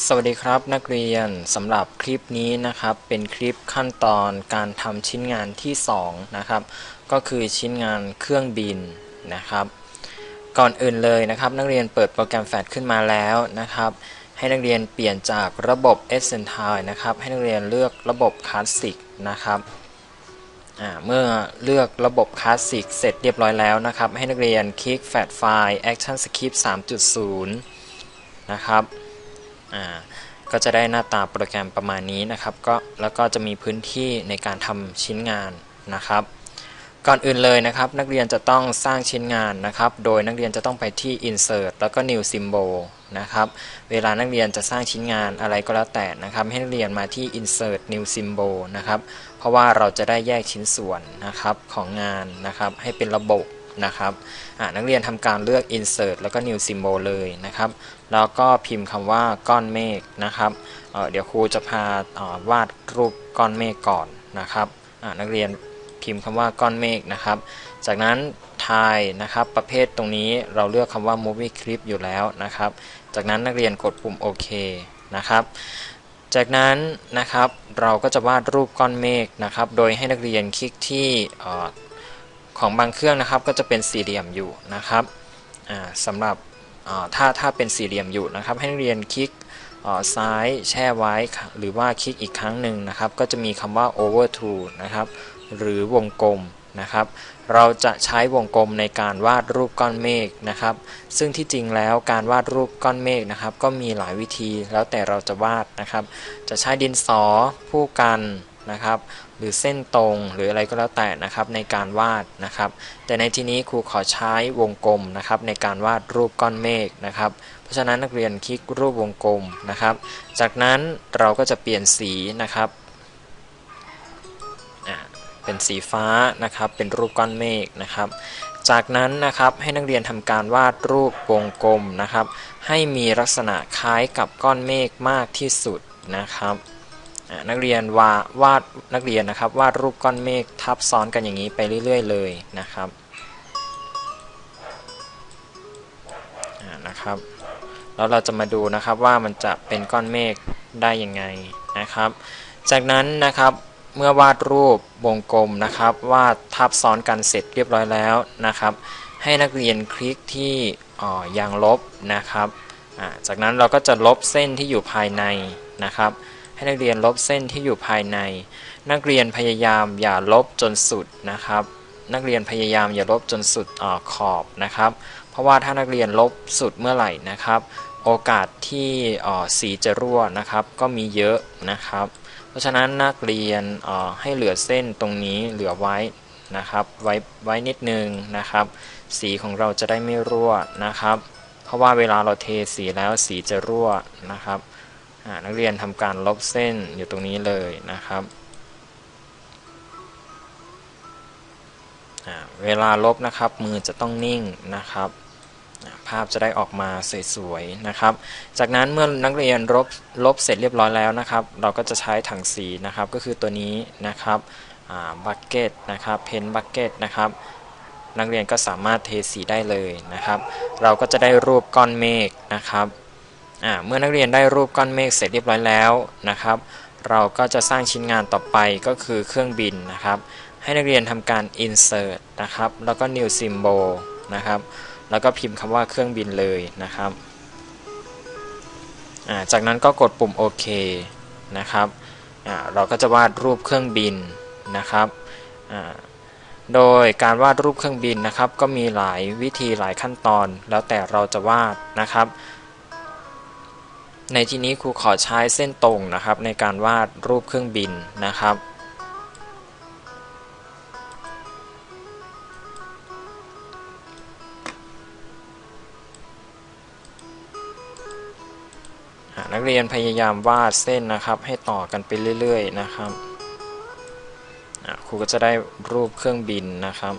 สวัสดีครับนักเรียนสำหรับคลิปนี้นะครับ เป็นคลิปขั้นตอนการทำชิ้นงานที่2นะครับ ก็คือชิ้นงานเครื่องบินนะครับ ก่อนอื่นเลยนะครับ นักเรียนเปิดโปรแกรมแฟลชขึ้นมาแล้วนะครับ ให้นักเรียนเปลี่ยนจากระบบ e s c e n t i l นะครับ ให้นักเรียนเลือกระบบคลาสสิกนะครับเมื่อเลือกระบบคลาสสิกเสร็จเรียบร้อยแล้วนะครับ ให้นักเรียนคลิกแฟลชไฟล์ Action Script 3.0 นะครับ อ่าก็จะได้หน้าตาโปรแกรมประมาณนี้นะครับก็แล้วก็จะมีพื้นที่ในการทำชิ้นงานนะครับ ก่อนอื่นเลยนะครับ นักเรียนจะต้องสร้างชิ้นงานนะครับ โดยนักเรียนจะต้องไปที่ insert แล้วก็ new symbol นะครับ เวลานักเรียนจะสร้างชิ้นงานอะไรก็แล้วแต่นะครับ ให้นักเรียนมาที่ insert new symbol นะครับ เพราะว่าเราจะได้แยกชิ้นส่วนนะครับของงานนะครับ ให้เป็นระบบ นะครับนักเรียนทำการเลือก insert แล้วก็ new symbol เลยนะครับ แล้วก็พิมพ์คำว่าก้อนเมฆนะครับเเดี๋ยวครูจะพาวาดรูปก้อนเมฆก่อนนะครับนักเรียนพิมพ์คำว่าก้อนเมฆนะครับ จากนั้นทายนะครับประเภทตรงนี้เราเลือกคำว่า movie clip อยู่แล้วนะครับ จากนั้นนักเรียนกดปุ่มโอเคนะครับจากนั้นนะครับเราก็จะวาดรูปก้อนเมฆนะครับ โดยให้นักเรียนคลิกที่ ของบางเครื่องนะครับก็จะเป็นสี่เหลี่ยมอยู่นะครับสำหรับถ้าถ้าเป็นสี่เหลี่ยมอยู่นะครับ ให้นักเรียนคลิกซ้ายแช่ไว้ หรือว่าคลิกอีกครั้งหนึ่งนะครับ ก็จะมีคำว่า over to นะครับ หรือวงกลมนะครับ เราจะใช้วงกลมในการวาดรูปก้อนเมฆนะครับ ซึ่งที่จริงแล้วการวาดรูปก้อนเมฆนะครับ ก็มีหลายวิธีแล้วแต่เราจะวาดนะครับ จะใช้ดินสอผู้กันนะครับ รือเส้นตรงหรืออะไรก็แล้วแต่นะครับในการวาดนะครับ แต่ในที่นี้ครูขอใช้วงกลมนะครับในการวาดรูปก้อนเมฆนะครับ เพราะฉะนั้นนักเรียนคลิกรูปวงกลมนะครับ จากนั้นเราก็จะเปลี่ยนสีนะครับเป็นสีฟ้านะครับ เป็นรูปก้อนเมฆนะครับ จากนั้นนะครับให้นักเรียนทำการวาดรูปวงกลมนะครับ ให้มีลักษณะคล้ายกับก้อนเมฆมากที่สุดนะครับ นักเรียนวาวาดนักเรียนนะครับวาดรูปก้อนเมฆทับซ้อนกันอย่างนี้ไปเรื่อย ๆ เลยนะครับนะครับ แล้วเราจะมาดูนะครับว่ามันจะเป็นก้อนเมฆได้ยังไงนะครับ จากนั้นนะครับเมื่อวาดรูปวงกลมนะครับวาดทับซ้อนกันเสร็จเรียบร้อยแล้วนะครับ ให้นักเรียนคลิกที่ยางลบนะครับจากนั้นเราก็จะลบเส้นที่อยู่ภายในนะครับ ให้นักเรียนลบเส้นที่อยู่ภายใน นักเรียนพยายามอย่าลบจนสุดนะครับ นักเรียนพยายามอย่าลบจนสุดอขอบนะครับ เพราะว่าถ้านักเรียนลบสุดเมื่อไหร่นะครับ โอกาสที่สีจะรั่วนะครับ ก็มีเยอะนะครับ เพราะฉะนั้นนักเรียนให้เหลือเส้นตรงนี้เหลือไว้นะครับไว้ไว้นิดนึงนะครับ สีของเราจะได้ไม่รั่วนะครับ เพราะว่าเวลาเราเทสีแล้วสีจะรั่วนะครับ นักเรียนทำการลบเส้นอยู่ตรงนี้เลยนะครับเวลาลบนะครับมือจะต้องนิ่งนะครับ ภาพจะได้ออกมาสวยๆนะครับ จากนั้นเมื่อนักเรียนลบลบเสร็จเรียบร้อยแล้วนะครับ เราก็จะใช้ถังสีนะครับก็คือตัวนี้นะครับบักเก็ตนะครับเพนบักเก็ตนะครับนักเรียนก็สามารถเทสีได้เลยนะครับ เราก็จะได้รูปก้อนเมฆนะครับ เมื่อนักเรียนได้รูปก้อนเมฆเสร็จเรียบร้อยแล้วนะครับ เราก็จะสร้างชิ้นงานต่อไปก็คือเครื่องบินนะครับ ให้นักเรียนทำการ insert นะครับ แล้วก็ new symbol นะครับ แล้วก็พิมพ์คำว่าเครื่องบินเลยนะครับ จากนั้นก็กดปุ่มโอเคนะครับ เราก็จะวาดรูปเครื่องบินนะครับโดยการวาดรูปเครื่องบินนะครับ ก็มีหลายวิธีหลายขั้นตอน แล้วแต่เราจะวาดนะครับ ในที่นี้ครูขอใช้เส้นตรงนะครับ ในการวาดรูปเครื่องบินนะครับ นักเรียนพยายามวาดเส้นนะครับ ให้ต่อกันไปเรื่อย ๆ นะครับครูก็จะได้รูปเครื่องบินนะครับ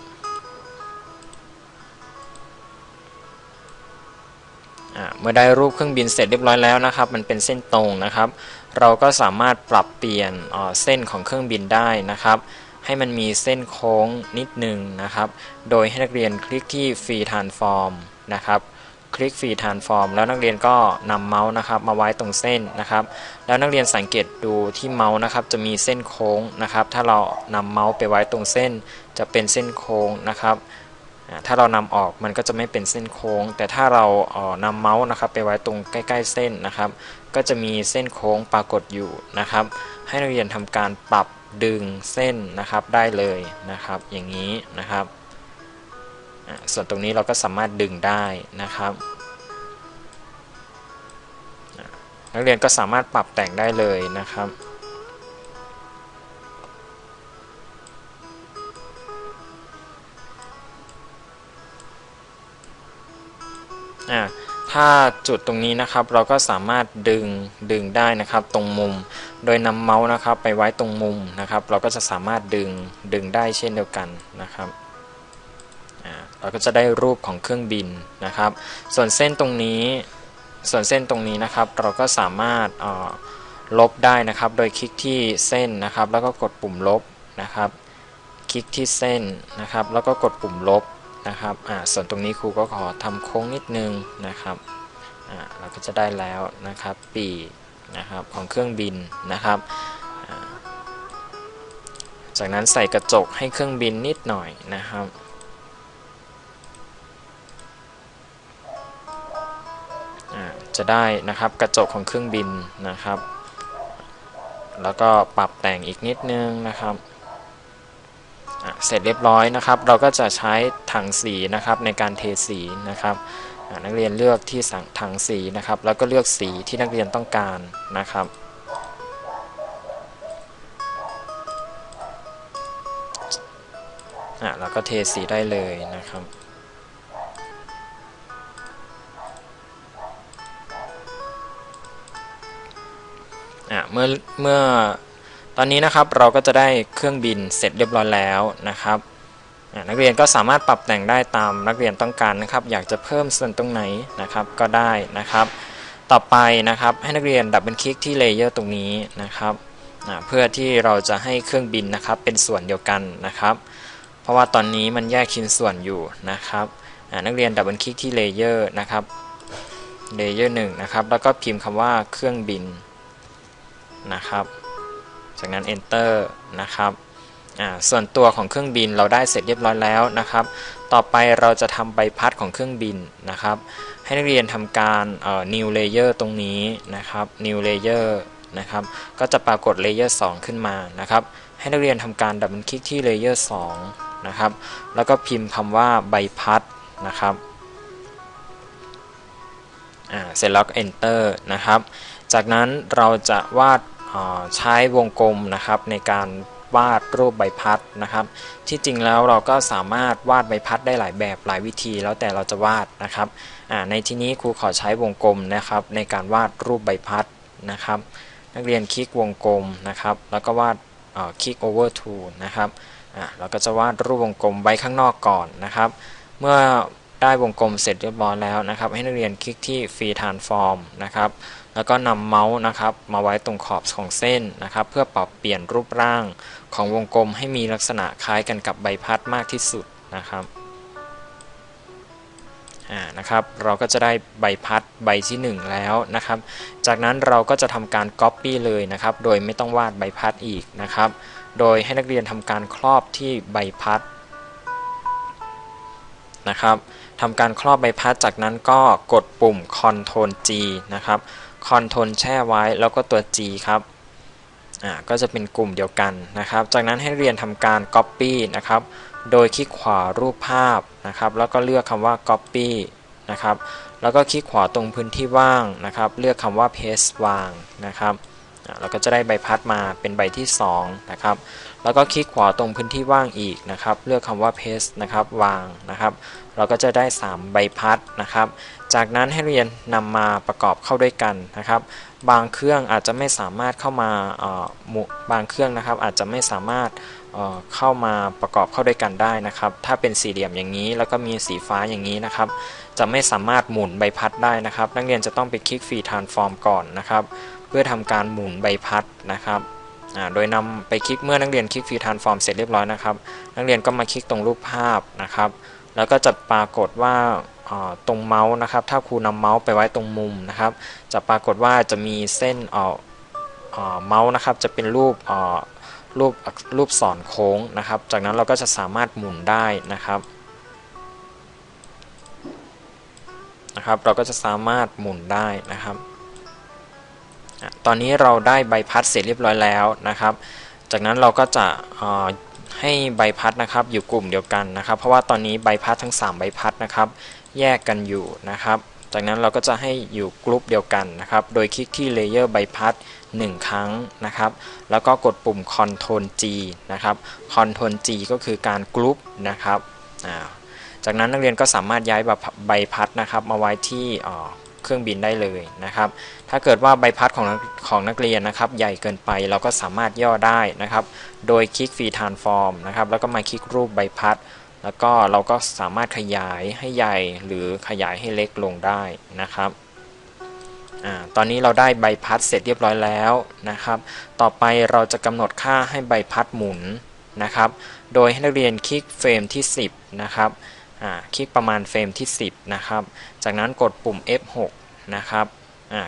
เมื่อได้รูปเครื่องบินเสร็จเรียบร้อยแล้วนะครับ มันเป็นเส้นตรงนะครับ เราก็สามารถปรับเปลี่ยนเส้นของเครื่องบินได้นะครับ ให้มันมีเส้นโค้งนิดหนึ่งนะครับ โดยให้นักเรียนคลิกที่ Free Transform นะครับ คลิกฟรีทานฟอร์มแล้วนักเรียนก็นำเมาส์นะครับ มาไว้ตรงเส้นนะครับ แล้วนักเรียนสังเกตดูที่เมาส์นะครับ จะมีเส้นโค้งนะครับ ถ้าเรานำเมาส์ไปไว้ตรงเส้น จะเป็นเส้นโค้งนะครับ ถ้าเรานำออกมันก็จะไม่เป็นเส้นโค้ง แต่ถ้าเราเอ่อนำเมาส์นะครับไปไว้ตรงใกล้ ๆ เส้นนะครับ ก็จะมีเส้นโค้งปรากฏอยู่นะครับ ให้นักเรียนทำการปรับดึงเส้นนะครับได้เลยนะครับ อย่างนี้นะครับ ส่วนตรงนี้เราก็สามารถดึงได้นะครับนักเรียนก็สามารถปรับแต่งได้เลยนะครับ อ่าถ้าจุดตรงนี้นะครับเราก็สามารถดึงดึงได้นะครับ ตรงมุม โดยนำเมาส์นะครับไปไว้ตรงมุมนะครับ เราก็จะสามารถดึงดึงได้เช่นเดียวกันนะครับเราก็จะได้รูปของเครื่องบินนะครับ ส่วนเส้นตรงนี้ส่วนเส้นตรงนี้นะครับ เราก็สามารถลบได้นะครับ โดยคลิกที่เส้นนะครับ แล้วก็กดปุ่มลบนะครับ คลิกที่เส้นนะครับ แล้วก็กดปุ่มลบ นะครับอ่าส่วนตรงนี้ครูก็ขอทำโค้งนิดนึงนะครับอ่าเราก็จะได้แล้วนะครับปีนะครับของเครื่องบินนะครับ จากนั้นใส่กระจกให้เครื่องบินนิดหน่อยนะครับอ่าจะได้นะครับกระจกของเครื่องบินนะครับ แล้วก็ปรับแต่งอีกนิดนึงนะครับ เสร็จเรียบร้อยนะครับ เราก็จะใช้ถังสีนะครับในการเทสีนะครับนักเรียนเลือกที่สั่งถังสีนะครับ แล้วก็เลือกสีที่นักเรียนต้องการนะครับอะเราก็เทสีได้เลยนะครับอะเมื่อเมื่อ ตอนนี้นะครับเราก็จะได้เครื่องบินเสร็จเรียบร้อยแล้วนะครับนักเรียนก็สามารถปรับแต่งได้ตามนักเรียนต้องการนะครับ อยากจะเพิ่มส่วนตรงไหนนะครับก็ได้นะครับ ต่อไปนะครับให้นักเรียนดับเบิลคลิกที่เลเยอร์ตรงนี้นะครับเพื่อที่เราจะให้เครื่องบินนะครับเป็นส่วนเดียวกันนะครับ เพราะว่าตอนนี้มันแยกชิ้นส่วนอยู่นะครับนักเรียนดับเบิลคลิกที่เลเยอร์นะครับเลเยอร์หนึ่งนะครับแล้วก็พิมพ์คำว่าเครื่องบินนะครับ จากนั้น enter นะครับส่วนตัวของเครื่องบินเราได้เสร็จเรียบร้อยแล้วนะครับ ต่อไปเราจะทำใบพัดของเครื่องบินนะครับ ให้นักเรียนทำการ new layer ตรงนี้นะครับ new layer นะครับ ก็จะปรากฏ layer 2 ขึ้นมานะครับ ให้นักเรียนทำการดับเบิลคลิกที่ layer 2 นะครับ แล้วก็พิมพ์คำว่าใบพัดนะครับเสร็จแล้วก็ enter นะครับ จากนั้นเราจะวาด ใช้วงกลมนะครับในการวาดรูปใบพัดนะครับ ที่จริงแล้วเราก็สามารถวาดใบพัดได้หลายแบบหลายวิธีแล้วแต่เราจะวาดนะครับในที่นี้ครูขอใช้วงกลมนะครับ ในการวาดรูปใบพัดนะครับ นักเรียนคลิกวงกลมนะครับ แล้วก็วาดคลิก over to นะครับเราก็จะวาดรูปวงกลมไว้ข้างนอกก่อนนะครับ เมื่อได้วงกลมเสร็จเรียบร้อยแล้วนะครับ ให้นักเรียนคลิกที่ free transform นะครับ แล้วก็นำเมาส์นะครับมาไว้ตรงขอบของเส้นนะครับ เพื่อปรับเปลี่ยนรูปร่างของวงกลมให้มีลักษณะคล้ายกันกับใบพัดมากที่สุดนะครับอ่านะครับ เราก็จะได้ใบพัดใบที่ 1 แล้วนะครับ จากนั้นเราก็จะทำการ Copy เลยนะครับ โดยไม่ต้องวาดใบพัดอีกนะครับ โดยให้นักเรียนทำการครอบที่ใบพัดนะครับทำการครอบใบพัดจากนั้นก็กดปุ่ม Ctrl G นะครับ คอนโทรลแช่ไว้แล้วก็ตัว G ครับอ่าก็จะเป็นกลุ่มเดียวกันนะครับ จากนั้นให้เรียนทำการ Copy นะครับ โดยคลิกขวารูปภาพนะครับ แล้วก็เลือกคำว่า Copy นะครับ แล้วก็คลิกขวาตรงพื้นที่ว่างนะครับ เลือกคำว่า Paste วางนะครับเราก็จะได้ใบพัดมาเป็นใบที่ 2 นะครับ แล้วก็คลิกขวาตรงพื้นที่ว่างอีกนะครับ เลือกคำว่า paste นะครับ วางนะครับ เราก็จะได้ 3 ใบพัดนะครับ จากนั้นให้เรียนนำมาประกอบเข้าด้วยกันนะครับ บางเครื่องอาจจะไม่สามารถเข้ามาบางเครื่องนะครับ อาจจะไม่สามารถเข้ามาประกอบเข้าด้วยกันได้นะครับ ถ้าเป็นสี่เหลี่ยมอย่างนี้ แล้วก็มีสีฟ้าอย่างนี้นะครับ จะไม่สามารถหมุนใบพัดได้นะครับ นักเรียนจะต้องไปคลิกฟรีทรานสฟอร์มก่อนนะครับ เพื่อทำการหมุนใบพัดนะครับโดยนำไปคลิกเมื่อนักเรียนคลิกฟรีทรานสฟอร์มเสร็จเรียบร้อยนะครับ นักเรียนก็มาคลิกตรงรูปภาพนะครับ แล้วก็จะปรากฏว่า ตรงเมาส์นะครับ ถ้าครูนำเมาส์ไปไว้ตรงมุมนะครับ จะปรากฏว่าจะมีเส้นเมาส์นะครับ จะเป็นรูปรูปรูปสอนโค้งนะครับ จากนั้นเราก็จะสามารถหมุนได้นะครับนะครับ เราก็จะสามารถหมุนได้นะครับ ตอนนี้เราได้ใบพัดเสร็จเรียบร้อยแล้วนะครับ จากนั้นเราก็จะให้ใบพัดนะครับ อยู่กลุ่มเดียวกันนะครับ เพราะว่าตอนนี้ใบพัดทั้ง 3 ใบพัดนะครับ แยกกันอยู่นะครับ จากนั้นเราก็จะให้อยู่กลุ่มเดียวกันนะครับ โดยคลิกที่เลเยอร์ใบพัด1 ครั้งนะครับ แล้วก็กดปุ่ม Ctrl G นะครับ Ctrl G ก็คือการกลุ่มนะครับ จากนั้นนักเรียนก็สามารถย้ายใบพัดนะครับ มาไว้ที่เครื่องบินได้เลยนะครับ ถ้าเกิดว่าใบพัดของของนักเรียนนะครับ ใหญ่เกินไปเราก็สามารถย่อได้นะครับ โดยคลิกฟรีทานฟอร์มนะครับ แล้วก็มาคลิกรูปใบพัด แล้วก็เราก็สามารถขยายให้ใหญ่หรือขยายให้เล็กลงได้นะครับอตอนนี้เราได้ใบพัดเสร็จเรียบร้อยแล้วนะครับ ต่อไปเราจะกำหนดค่าให้ใบพัดหมุนนะครับ โดยให้นักเรียนคลิกเฟรมที่ 10 นะครับคลิกประมาณเฟรมที่ 10 นะครับ จากนั้นกดปุ่ม F6 นะครับ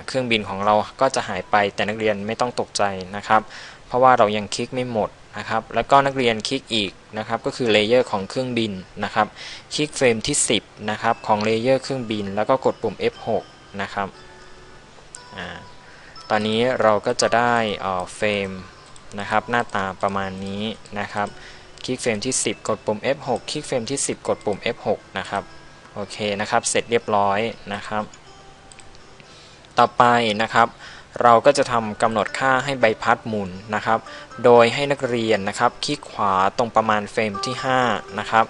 เครื่องบินของเราก็จะหายไปแต่นักเรียนไม่ต้องตกใจนะครับเพราะว่าเรายังคลิกไม่หมดนะครับ แล้วก็นักเรียนคลิกอีกนะครับ ก็คือเลเยอร์ของเครื่องบินนะครับ คลิกเฟรมที่ 10 นะครับ ของเลเยอร์เครื่องบิน แล้วก็กดปุ่ม F6 นะครับอตอนนี้เราก็จะได้เฟรมนะครับ หน้าตาประมาณนี้นะครับ คลิกเฟรมที่ 10 กดปุ่ม F6 คลิกเฟรมที่ 10 กดปุ่ม F6 นะครับ โอเคนะครับ เสร็จเรียบร้อยนะครับ ต่อไปนะครับ เราก็จะทำกำหนดค่าให้ใบพัดหมุนนะครับ โดยให้นักเรียนนะครับ คลิกขวาตรงประมาณเฟรมที่ 5 นะครับ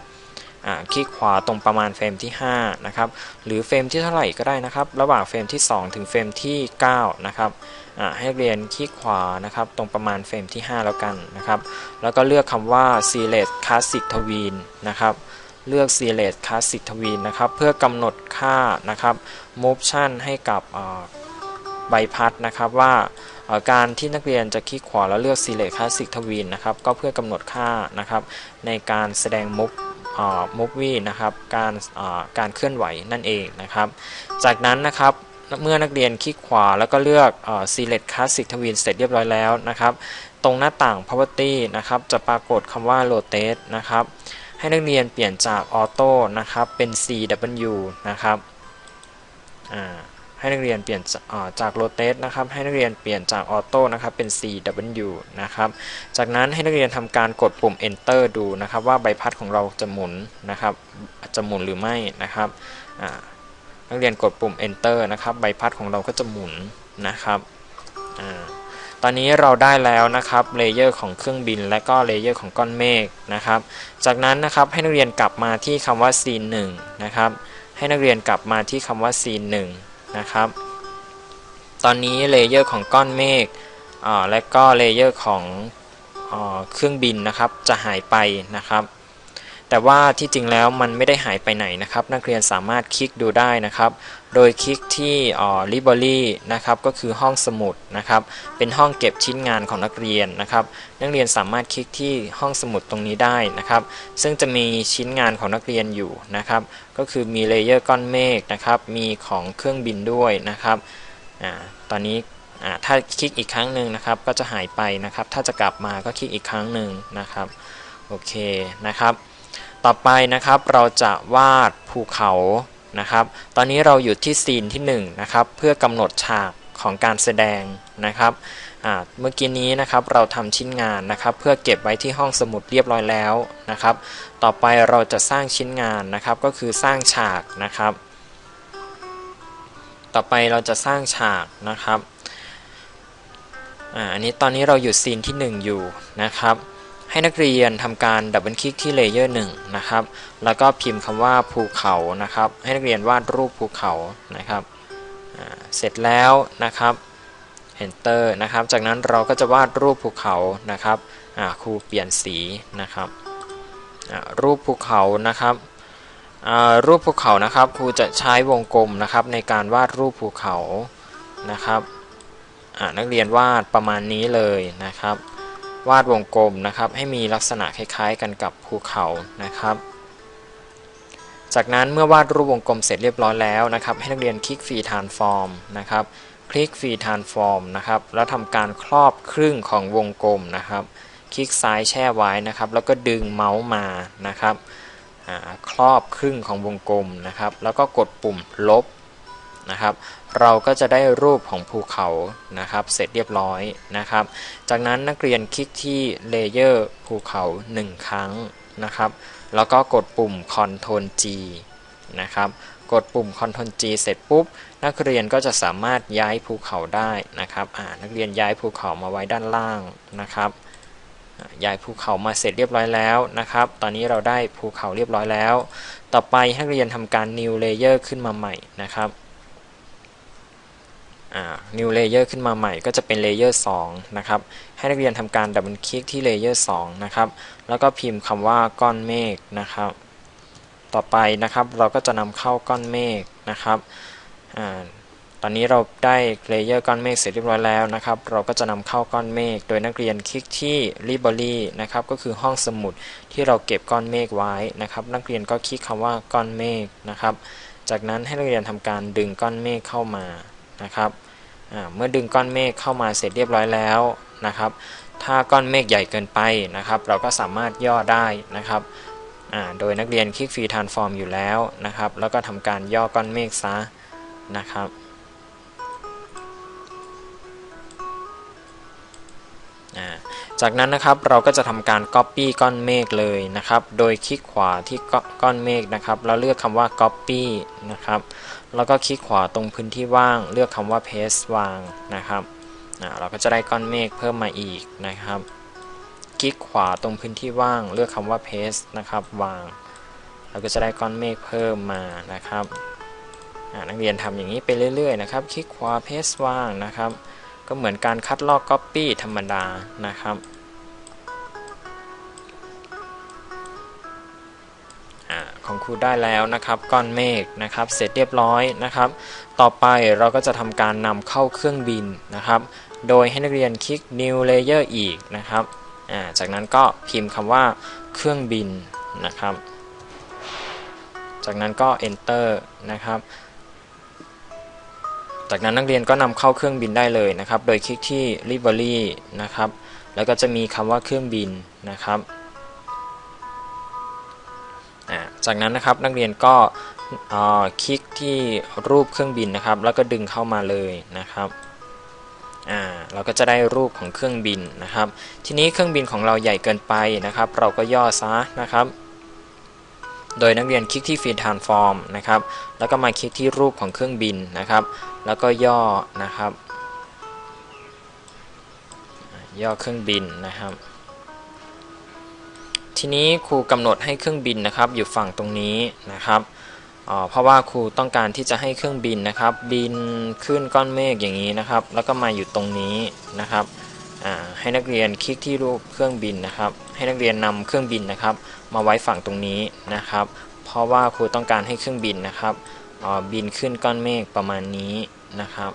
คลิกขวาตรงประมาณเฟรมที่ 5 นะครับ หรือเฟรมที่เท่าไหร่ก็ได้นะครับ ระหว่างเฟรมที่ 2 ถึงเฟรมที่9นะครับให้เรียนคลิกขวานะครับ ตรงประมาณเฟรมที่ 5 แล้วกันนะครับ แล้วก็เลือกคำว่า select classic twin นะครับ เลือก select classic twin นะครับ เพื่อกำหนดค่านะครับ motion ให้กับ ใบพัดนะครับว่าการที่นักเรียนจะคลิกขวาแล้วเลือก select classic twin นะครับก็เพื่อกำหนดค่านะครับในการแสดงมุกมูฟวี่นะครับการการเคลื่อนไหวนั่นเองนะครับ จากนั้นนะครับเมื่อนักเรียนคลิกขวาแล้วก็เลือก select classic twin เสร็จเรียบร้อยแล้วนะครับ ตรงหน้าต่าง property นะครับจะปรากฏคำว่า rotate นะครับ ให้นักเรียนเปลี่ยนจากออโต้นะครับเป็น CW นะครับ ให้นักเรียนเปลี่ยนจาก rotate นะครับ ให้นักเรียนเปลี่ยนจากออโต้นะครับ เป็น CW นะครับ จากนั้นให้นักเรียนทำการกดปุ่ม enter ดูนะครับ ว่าใบพัดของเราจะหมุนนะครับ จะหมุนหรือไม่นะครับนักเรียนกดปุ่ม enter นะครับ ใบพัดของเราก็จะหมุนนะครับตอนนี้เราได้แล้วนะครับเลเยอร์ของเครื่องบิน และก็เลเยอร์ของก้อนเมฆนะครับ จากนั้นนะครับให้นักเรียนกลับมาที่คำว่า scene 1นะครับให้นักเรียนกลับมาที่คำว่า scene 1 นะครับ ตอนนี้เลเยอร์ของก้อนเมฆและก็เลเยอร์ของเครื่องบินนะครับจะหายไปนะครับ แต่ว่าที่จริงแล้วมันไม่ได้หายไปไหนนะครับ นักเรียนสามารถคลิกดูได้นะครับ โดยคลิกที่ library นะครับก็คือห้องสมุดนะครับ เป็นห้องเก็บชิ้นงานของนักเรียนนะครับ นักเรียนสามารถคลิกที่ห้องสมุดตรงนี้ได้นะครับ ซึ่งจะมีชิ้นงานของนักเรียนอยู่นะครับ ก็คือมีเลเยอร์ก้อนเมฆนะครับ มีของเครื่องบินด้วยนะครับอ่าตอนนี้ถ้าคลิกอีกครั้งหนึ่งนะครับ ก็จะหายไปนะครับ ถ้าจะกลับมาก็คลิกอีกครั้งหนึ่งนะครับ โอเคนะครับ ต่อไปนะครับเราจะวาดภูเขานะครับ ตอนนี้เราอยู่ที่ซีนที่1นะครับเพื่อกำหนดฉากของการแสดงนะครับเมื่อกี้นี้นะครับเราทำชิ้นงานนะครับ เพื่อเก็บไว้ที่ห้องสมุดเรียบร้อยแล้วนะครับ ต่อไปเราจะสร้างชิ้นงานนะครับก็คือสร้างฉากนะครับ ต่อไปเราจะสร้างฉากนะครับอันนี้ตอนนี้เราอยู่ซีนที่ 1 อยู่นะครับ ให้นักเรียนทำการดับเบิลคลิกที่เลเยอร์1นะครับ แล้วก็พิมพ์คำว่าภูเขานะครับ ให้นักเรียนวาดรูปภูเขานะครับ เสร็จแล้วนะครับ enter นะครับ จากนั้นเราก็จะวาดรูปภูเขานะครับครูเปลี่ยนสีนะครับรูปภูเขานะครับรูปภูเขานะครับครูจะใช้วงกลมนะครับในการวาดรูปภูเขานะครับนักเรียนวาดประมาณนี้เลยนะครับ วาดวงกลมนะครับ ให้มีลักษณะคล้ายๆ กันกับภูเขานะครับ จากนั้นเมื่อวาดรูปวงกลมเสร็จเรียบร้อยแล้วนะครับ ให้นักเรียนคลิกฟรีทานฟอร์มนะครับ คลิกฟรีทานฟอร์มนะครับ แล้วทำการครอบครึ่งของวงกลมนะครับ คลิกซ้ายแช่ไว้นะครับ แล้วก็ดึงเมาส์มานะครับครอบครึ่งของวงกลมนะครับ แล้วก็กดปุ่มลบนะครับ เราก็จะได้รูปของภูเขานะครับ เสร็จเรียบร้อยนะครับ จากนั้นนักเรียนคลิกที่เลเยอร์ภูเขา 1 ครั้งนะครับ แล้วก็กดปุ่ม Ctrl G นะครับกดปุ่ม Ctrl G เสร็จปุ๊บ นักเรียนก็จะสามารถย้ายภูเขาได้นะครับอ่านักเรียนย้ายภูเขามาไว้ด้านล่างนะครับ ย้ายภูเขามาเสร็จเรียบร้อยแล้วนะครับ ตอนนี้เราได้ภูเขาเรียบร้อยแล้ว ต่อไปให้นักเรียนทำการ new layer ขึ้นมาใหม่นะครับ new layer ขึ้นมาใหม่ก็จะเป็น layer 2 นะครับ ให้นักเรียนทำการดับเบิลคลิกที่ layer 2 นะครับ แล้วก็พิมพ์คำว่าก้อนเมฆนะครับ ต่อไปนะครับเราก็จะนำเข้าก้อนเมฆนะครับอตอนนี้เราได้เลเยอร์ก้อนเมฆเสร็จเรียบร้อยแล้วนะครับ เราก็จะนำเข้าก้อนเมฆโดยนักเรียนคลิกที่ library นะครับ ก็คือห้องสมุดที่เราเก็บก้อนเมฆไว้นะครับ นักเรียนก็คลิกคำว่าก้อนเมฆนะครับ จากนั้นให้นักเรียนทำการดึงก้อนเมฆเข้ามา นะครับเมื่อดึงก้อนเมฆเข้ามาเสร็จเรียบร้อยแล้วนะครับ ถ้าก้อนเมฆใหญ่เกินไปนะครับ เราก็สามารถย่อได้นะครับโดยนักเรียนคลิกฟรีทานฟอร์มอยู่แล้วนะครับ แล้วก็ทำการย่อก้อนเมฆซะนะครับจากนั้นนะครับเราก็จะทำการ Copy ก้อนเมฆเลยนะครับ โดยคลิกขวาที่ก้อนเมฆนะครับ แล้วเลือกคำว่า Copy นะครับ แล้วก็คลิกขวาตรงพื้นที่ว่างเลือกคำว่า Paste วางนะครับเราก็จะได้ก้อนเมฆเพิ่มมาอีกนะครับ คลิกขวาตรงพื้นที่ว่าง เลือกคำว่า Paste นะครับวาง เราก็จะได้ก้อนเมฆเพิ่มมานะครับนักเรียนทำอย่างนี้ไปเรื่อยๆนะครับ คลิกขวา Paste วางนะครับ ก็เหมือนการคัดลอก Copy ธรรมดานะครับ ของครูได้แล้วนะครับก้อนเมฆนะครับเสร็จเรียบร้อยนะครับ ต่อไปเราก็จะทำการนำเข้าเครื่องบินนะครับ โดยให้นักเรียนคลิก new layer อีกนะครับจากนั้นก็พิมพ์คำว่าเครื่องบินนะครับ จากนั้นก็ enter นะครับ จากนั้นนักเรียนก็นำเข้าเครื่องบินได้เลยนะครับ โดยคลิกที่ library นะครับ แล้วก็จะมีคำว่าเครื่องบินนะครับ จากนั้นนะครับนักเรียนก็คลิกที่รูปเครื่องบินนะครับ แล้วก็ดึงเข้ามาเลยนะครับเราก็จะได้รูปของเครื่องบินนะครับ ทีนี้เครื่องบินของเราใหญ่เกินไปนะครับ เราก็ย่อซะนะครับ โดยนักเรียนคลิกที่ฟีดทานฟอร์มนะครับ แล้วก็มาคลิกที่รูปของเครื่องบินนะครับ แล้วก็ย่อนะครับ ย่อเครื่องบินนะครับ ทีนี้ครูกำหนดให้เครื่องบินนะครับ อยู่ฝั่งตรงนี้นะครับเพราะว่าครูต้องการที่จะให้เครื่องบินนะครับ บินขึ้นก้อนเมฆอย่างนี้นะครับ แล้วก็มาอยู่ตรงนี้นะครับให้นักเรียนคลิกที่รูปเครื่องบินนะครับ ให้นักเรียนนำเครื่องบินนะครับ มาไว้ฝั่งตรงนี้นะครับ เพราะว่าครูต้องการให้เครื่องบินนะครับบินขึ้นก้อนเมฆประมาณนี้นะครับ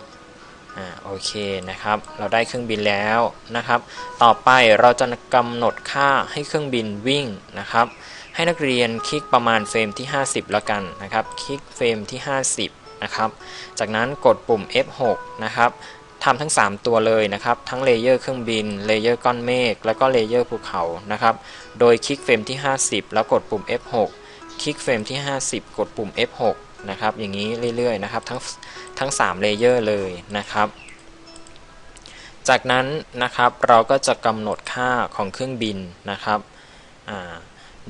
อ่าโอเคนะครับ เราได้เครื่องบินแล้วนะครับ ต่อไปเราจะกำหนดค่าให้เครื่องบินวิ่งนะครับ ให้นักเรียนคลิกประมาณเฟรมที่ 50 แล้วกันนะครับ คลิกเฟรมที่ 50 นะครับ จากนั้นกดปุ่ม F6 นะครับทำทั้ง 3 ตัวเลยนะครับ ทั้งเลเยอร์เครื่องบิน เลเยอร์ก้อนเมฆ แล้วก็เลเยอร์ภูเขานะครับ โดยคลิกเฟรมที่ 50 แล้วกดปุ่ม F6 คลิกเฟรมที่ 50 กดปุ่ม F6 นะครับ อย่างนี้เรื่อยๆนะครับทั้งทั้ง3เลเยอร์เลยนะครับ จากนั้นนะครับเราก็จะกำหนดค่าของเครื่องบินนะครับ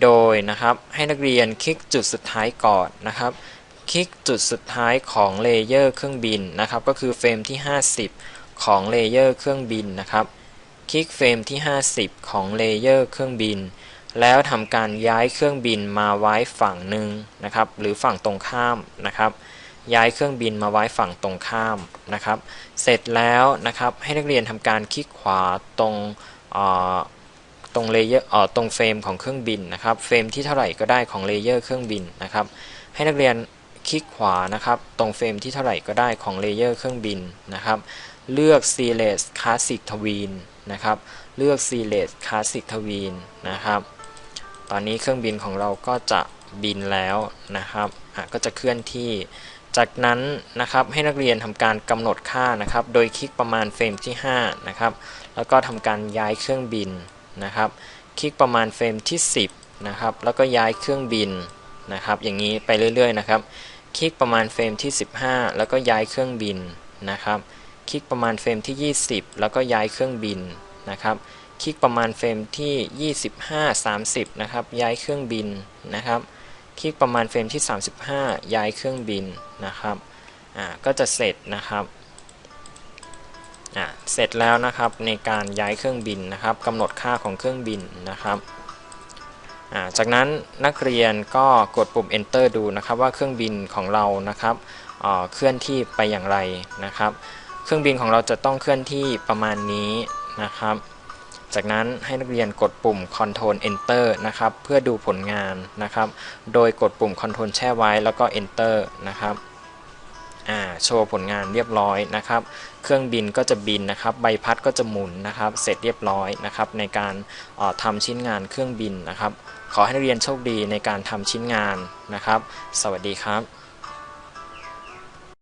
โดยนะครับให้นักเรียนคลิกจุดสุดท้ายก่อนนะครับคลิกจุดสุดท้ายของเลเยอร์เครื่องบินนะครับก็คือเฟรมที่ 50 ของเลเยอร์เครื่องบินนะครับ คลิกเฟรมที่ 50 ของเลเยอร์เครื่องบิน แล้วทำการย้ายเครื่องบินมาไว้ฝั่งหนึ่งนะครับ หรือฝั่งตรงข้ามนะครับ ย้ายเครื่องบินมาไว้ฝั่งตรงข้ามนะครับ เสร็จแล้วนะครับให้นักเรียนทำการคลิกขวาตรงตรงเลเยอร์ตรงเฟรมของเครื่องบินนะครับ เฟรมที่เท่าไหร่ก็ได้ของเลเยอร์เครื่องบินนะครับ ให้นักเรียนคลิกขวานะครับ ตรงเฟรมที่เท่าไหร่ก็ได้ของเลเยอร์เครื่องบินนะครับ เลือก Series Classic Twin นะครับ เลือก Series Classic Twin นะครับ ตอนนี้เครื่องบินของเราก็จะบินแล้วนะครับอะก็จะเคลื่อนที่ จากนั้นนะครับให้นักเรียนทำการกำหนดค่านะครับ โดยคลิกประมาณเฟรมที่5นะครับแล้วก็ทำการย้ายเครื่องบินนะครับ คลิกประมาณเฟรมที่ 10นะครับแล้วก็ย้ายเครื่องบินนะครับ อย่างนี้ไปเรื่อยๆนะครับ คลิกประมาณเฟรมที่ 15 แล้วก็ย้ายเครื่องบินนะครับ คลิกประมาณเฟรมที่ 20 แล้วก็ย้ายเครื่องบินนะครับ คลิกประมาณเฟรมที่ 25 30 นะครับ ย้ายเครื่องบินนะครับ คลิกประมาณเฟรมที่ 35 ย้ายเครื่องบินนะครับ อ่า ก็จะเสร็จนะครับ อ่า เสร็จแล้วนะครับในการย้ายเครื่องบินนะครับกำหนดค่าของเครื่องบินนะครับ อ่า จากนั้นนักเรียนก็กดปุ่ม enter ดูนะครับว่าเครื่องบินของเรานะครับเเคลื่อนที่ไปอย่างไรนะครับ เครื่องบินของเราจะต้องเคลื่อนที่ประมาณนี้นะครับ จากนั้นให้นักเรียนกดปุ่ม Ctrl Enter นะครับ เพื่อดูผลงานนะครับ โดยกดปุ่ม Ctrl แช่ไว้แล้วก็ Enter นะครับอ่าโชว์ผลงานเรียบร้อยนะครับ เครื่องบินก็จะบินนะครับ ใบพัดก็จะหมุนนะครับ เสร็จเรียบร้อยนะครับ ในการอ่อทำชิ้นงานเครื่องบินนะครับ ขอให้นักเรียนโชคดีในการทำชิ้นงานนะครับ สวัสดีครับ